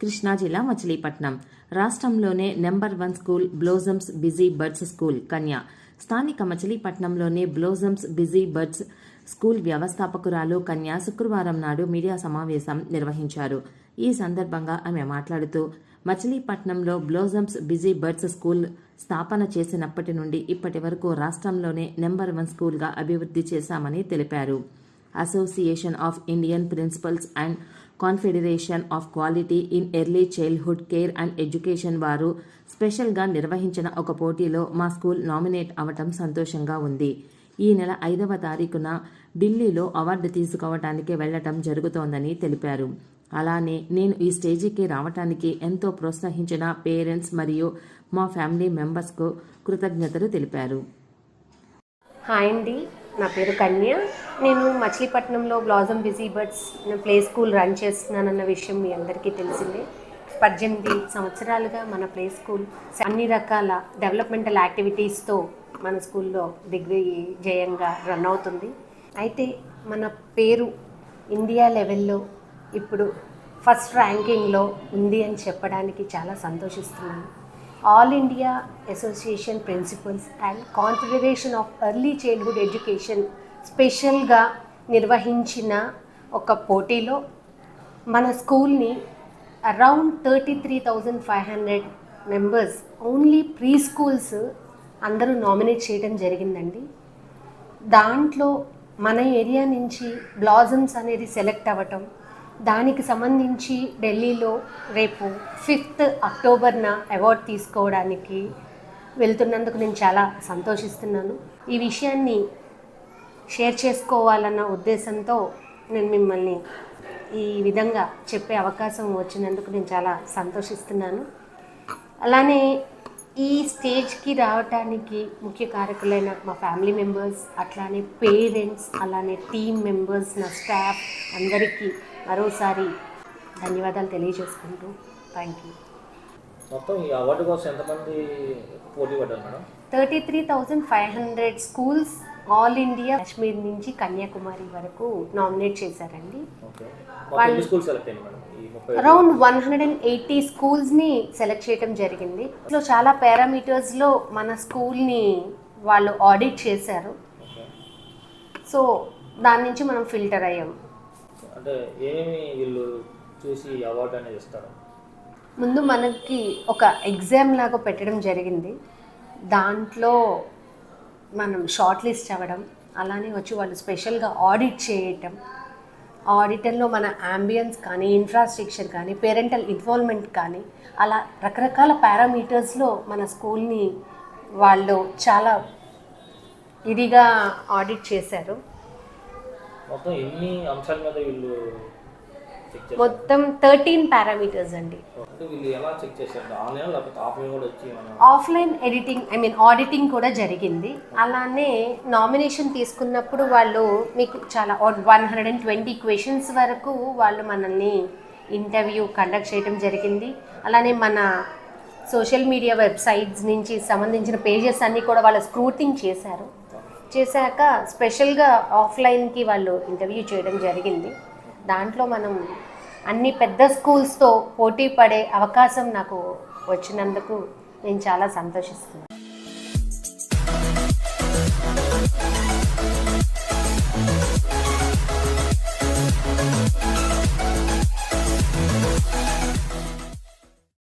కృష్ణా జిల్లా మచిలీపట్నం. రాష్ట్రంలోనే number one school Blossoms busy birds school Kanya. స్థానిక మచిలీపట్నంలోని బ్లోజమ్స్ బిజీ బర్డ్స్ స్కూల్ వ్యవస్థాపకురాలు కన్యా శుక్రవారం నాడు మీడియా సమావేశం నిర్వహించారు. ఈ సందర్భంగా ఆమె మాట్లాడుతూ మచిలీపట్నంలో బ్లోజమ్స్ బిజీ బర్డ్స్ స్కూల్ స్థాపన చేసినప్పటి నుండి ఇప్పటి వరకు రాష్ట్రంలోనే నెంబర్ వన్ స్కూల్గా అభివృద్ధి చేశామని తెలిపారు. Association of Indian principals and confederation of quality in early childhood care and education వారు స్పెషల్గా నిర్వహించిన ఒక పోటీలో మా స్కూల్ నామినేట్ అవటం సంతోషంగా ఉంది. ఈ నెల ఐదవ తారీఖున ఢిల్లీలో అవార్డు తీసుకోవటానికి వెళ్ళటం జరుగుతోందని తెలిపారు. అలానే నేను ఈ స్టేజీకి రావటానికి ఎంతో ప్రోత్సహించిన పేరెంట్స్ మరియు మా ఫ్యామిలీ మెంబర్స్కు కృతజ్ఞతలు తెలిపారు. హాయ్ అండి. నా పేరు కన్య. నేను మచిలీపట్నంలో blossom busy birds play school run చేస్తున్నానన్న విషయం మీ అందరికీ తెలిసిందే. పద్దెనిమిది సంవత్సరాలుగా మన ప్లే స్కూల్ అన్ని రకాల డెవలప్మెంటల్ యాక్టివిటీస్తో మన స్కూల్లో దిగ్విజయంగా రన్ అవుతుంది. అయితే మన పేరు ఇండియా లెవెల్లో ఇప్పుడు ఫస్ట్ ర్యాంకింగ్లో ఉంది అని చెప్పడానికి చాలా సంతోషిస్తున్నాను. All India association principals and confederation of early childhood education స్పెషల్గా నిర్వహించిన ఒక పోటీలో మన స్కూల్ని around thirty three thousand five hundred members only pre schools అందరూ నామినేట్ చేయడం జరిగిందండి. దాంట్లో మన ఏరియా నుంచి బ్లాజమ్స్ అనేది సెలెక్ట్ అవ్వటం దానికి సంబంధించి ఢిల్లీలో రేపు ఫిఫ్త్ అక్టోబర్న అవార్డు తీసుకోవడానికి వెళ్తున్నందుకు నేను చాలా సంతోషిస్తున్నాను. ఈ విషయాన్ని షేర్ చేసుకోవాలన్న ఉద్దేశంతో నేను మిమ్మల్ని ఈ విధంగా చెప్పే అవకాశం వచ్చినందుకు నేను చాలా సంతోషిస్తున్నాను. అలానే ఈ స్టేజ్కి రావటానికి ముఖ్య కారకులైన మా ఫ్యామిలీ మెంబర్స్ అట్లానే పేరెంట్స్ అలానే టీమ్ మెంబర్స్ నా స్టాఫ్ అందరికీ మరోసారి ధన్యవాదాలు తెలియజేసుకుంటూ థ్యాంక్ యూ. మొత్తం ఈ అవార్డు కోసం ఎంతమంది పోటీ పడ్డారు madam? Thirty three thousand five hundred schools all India Kashmir నుంచి కన్యాకుమారి వరకు నామినేట్ చేశారండి. ముప్పై around one hundred and eighty స్కూల్స్ని సెలెక్ట్ చేయడం జరిగింది. ఇందులో చాలా పారామీటర్స్లో మన స్కూల్ని వాళ్ళు ఆడిట్ చేశారు. సో దాని నుంచి మనం ఫిల్టర్ అయ్యాం. అంటే ఏమేమి వీళ్ళు చూసి అవార్డు అనేది ఇస్తారు? ముందు మనకి ఒక ఎగ్జామ్ లాగా పెట్టడం జరిగింది. దాంట్లో మనం షార్ట్ లిస్ట్ అవ్వడం అలానే వచ్చి వాళ్ళు స్పెషల్గా ఆడిట్ చేయటం ఆడిటర్లో మన అంబియన్స్ కానీ ఇన్ఫ్రాస్ట్రక్చర్ కానీ పేరెంటల్ ఇన్వాల్వ్మెంట్ కానీ అలా రకరకాల పారామీటర్స్లో మన స్కూల్ని వాళ్ళు చాలా ఇదిగా ఆడిట్ చేశారు. మొత్తం ఎన్ని అంశాల మీద వీళ్ళు మొత్తం థర్టీన్ పారామీటర్స్ అండి. Offline editing I mean auditing కూడా జరిగింది. అలానే నామినేషన్ తీసుకున్నప్పుడు వాళ్ళు మీకు చాలా one hundred and twenty questions వరకు వాళ్ళు మనల్ని ఇంటర్వ్యూ కండక్ట్ చేయడం జరిగింది. అలానే మన సోషల్ మీడియా వెబ్సైట్స్ నుంచి సంబంధించిన పేజెస్ అన్నీ కూడా వాళ్ళు స్క్రూటింగ్ చేశారు. చేశాక స్పెషల్గా ఆఫ్లైన్కి వాళ్ళు ఇంటర్వ్యూ చేయడం జరిగింది. దాంట్లో మనం అన్ని పెద్ద స్కూల్స్తో పోటీ పడే అవకాశం నాకు వచ్చినందుకు నేను చాలా సంతోషిస్తున్నాను.